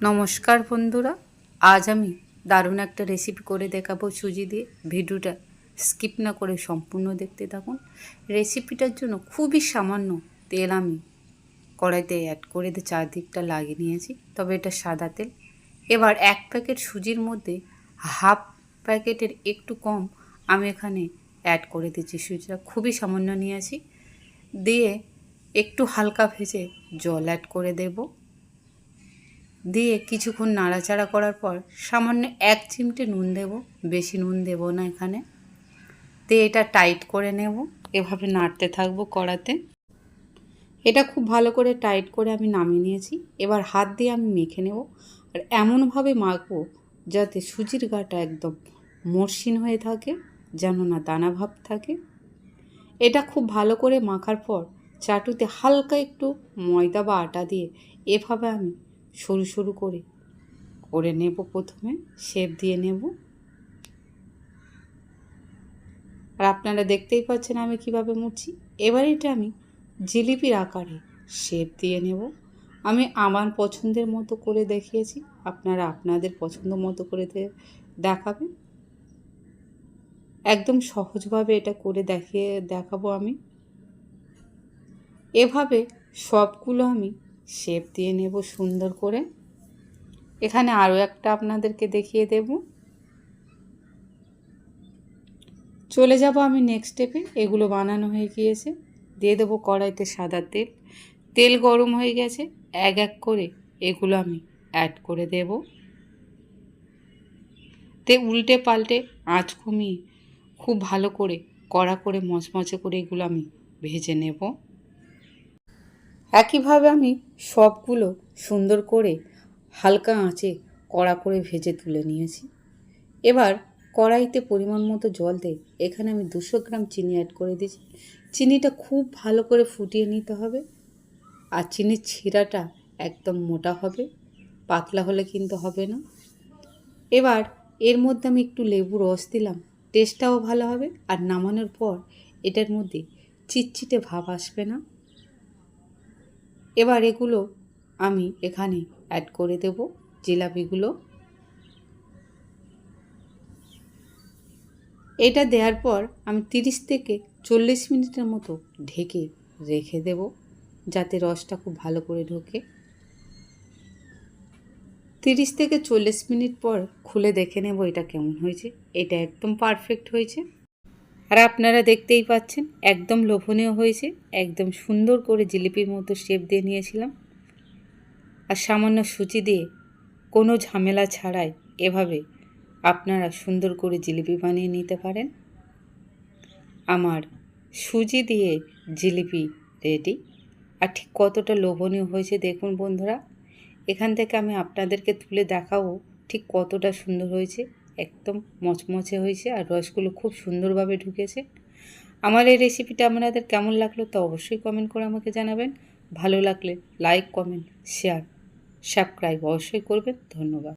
নমস্কার বন্ধুরা, আজ আমি দারুণ একটা রেসিপি করে দেখাবো সুজি দিয়ে। ভিডিওটা স্কিপ না করে সম্পূর্ণ দেখতে থাকুন। রেসিপিটার জন্য খুবই সামান্য তেল আমি কড়াইতে অ্যাড করে দিয়ে চারদিকটা লাগিয়ে নিয়েছি, তবে এটা সাদা তেল। এবার এক প্যাকেট সুজির মধ্যে হাফ প্যাকেটের একটু কম আমি এখানে অ্যাড করে দিচ্ছি সুজিটা, খুবই সামান্য নিয়েছি। দিয়ে একটু হালকা ভেজে জল অ্যাড করে দেবো। দিয়ে কিছুক্ষণ নাড়াচাড়া করার পর সামান্য এক চিমটে নুন দেব, বেশি নুন দেব না এখানে। দিয়ে এটা টাইট করে নেব, এভাবে নাড়তে থাকব কড়াতে। এটা খুব ভালো করে টাইট করে আমি নামিয়ে নিয়েছি। এবার হাত দিয়ে আমি মেখে নেব আর এমনভাবে মাখবো যাতে সুজির গাটা একদম মসৃণ হয়ে থাকে, যেন না দানা ভাব থাকে। এটা খুব ভালো করে মাখার পর চাটুতে হালকা একটু ময়দা বা আটা দিয়ে এভাবে আমি সরু সরু করে। করে নেব প্রথমে, শেপ দিয়ে নেব। আর আপনারা দেখতেই পাচ্ছেন আমি কীভাবে মুড়ছি এবার এটা আমি জিলিপির আকারে শেপ দিয়ে নেব। আমি আমার পছন্দের মতো করে দেখিয়েছি। আপনারা আপনাদের পছন্দ মতো করে দেখাবেন। একদম সহজভাবে এটা করে দেখিয়ে দেখাবো আমি। এভাবে সবগুলো আমি শেপ দিয়ে নেব সুন্দর করে। এখানে আরও একটা আপনাদেরকে দেখিয়ে দেব। চলে যাব আমি নেক্সট স্টেপে এগুলো বানানো হয়ে গিয়েছে। দিয়ে দেবো কড়াইতে সাদা তেল। তেল গরম হয়ে গেছে। এক এক করে এগুলো আমি অ্যাড করে দেব। তে উল্টে পাল্টে আঁচ কমিয়ে খুব ভালো করে, কড়া করে, মচমচে করে এগুলো আমি ভেজে নেব। একইভাবে আমি সবগুলো সুন্দর করে হালকা আঁচে কড়া করে ভেজে তুলে নিয়েছি। এবার কড়াইতে পরিমাণ মতো জল দিয়ে এখানে আমি দুশো গ্রাম চিনি অ্যাড করে দিয়েছি। চিনিটা খুব ভালো করে ফুটিয়ে নিতে হবে আর চিনির ছিঁড়াটা একদম মোটা হবে, পাতলা হলে কিন্তু হবে না। এবার এর মধ্যে আমি একটু লেবু রস দিলাম টেস্টটাও ভালো হবে আর নামানোর পর এটার মধ্যে চিটচিটে ভাব আসবে না। এবার এগুলো আমি এখানে অ্যাড করে দেব, জিলাপিগুলো। এটা দেওয়ার পর আমি তিরিশ থেকে চল্লিশ মিনিটের মতো ঢেকে রেখে দেব, যাতে রসটা খুব ভালো করে ঢোকে। তিরিশ থেকে চল্লিশ মিনিট পর খুলে দেখে নেব এটা কেমন হয়েছে। এটা একদম পারফেক্ট হয়েছে। আর আপনারা দেখতেই পাচ্ছেন, একদম লোভনীয় হয়েছে, একদম সুন্দর করে জিলিপির মতো শেপ দিয়ে নিয়েছিলাম। আর সামান্য সুচি দিয়ে কোনো ঝামেলা ছাড়াই এভাবে আপনারা সুন্দর করে জিলিপি বানিয়ে নিতে পারেন। আমার সুজি দিয়ে জিলিপি রেডি। আর ঠিক কতটা লোভনীয় হয়েছে দেখুন বন্ধুরা, এখান থেকে আমি আপনাদেরকে তুলে দেখাবো ঠিক কতটা সুন্দর হয়েছে। একদম মচমচে হয়েছে আর রসগুলো খুব সুন্দরভাবে ঢুকেছে। আমার এই রেসিপিটা আপনাদের কেমন লাগল তা অবশ্যই কমেন্ট করে আমাকে জানাবেন। ভালো লাগলে লাইক কমেন্ট শেয়ার সাবস্ক্রাইব অবশ্যই করবেন। ধন্যবাদ।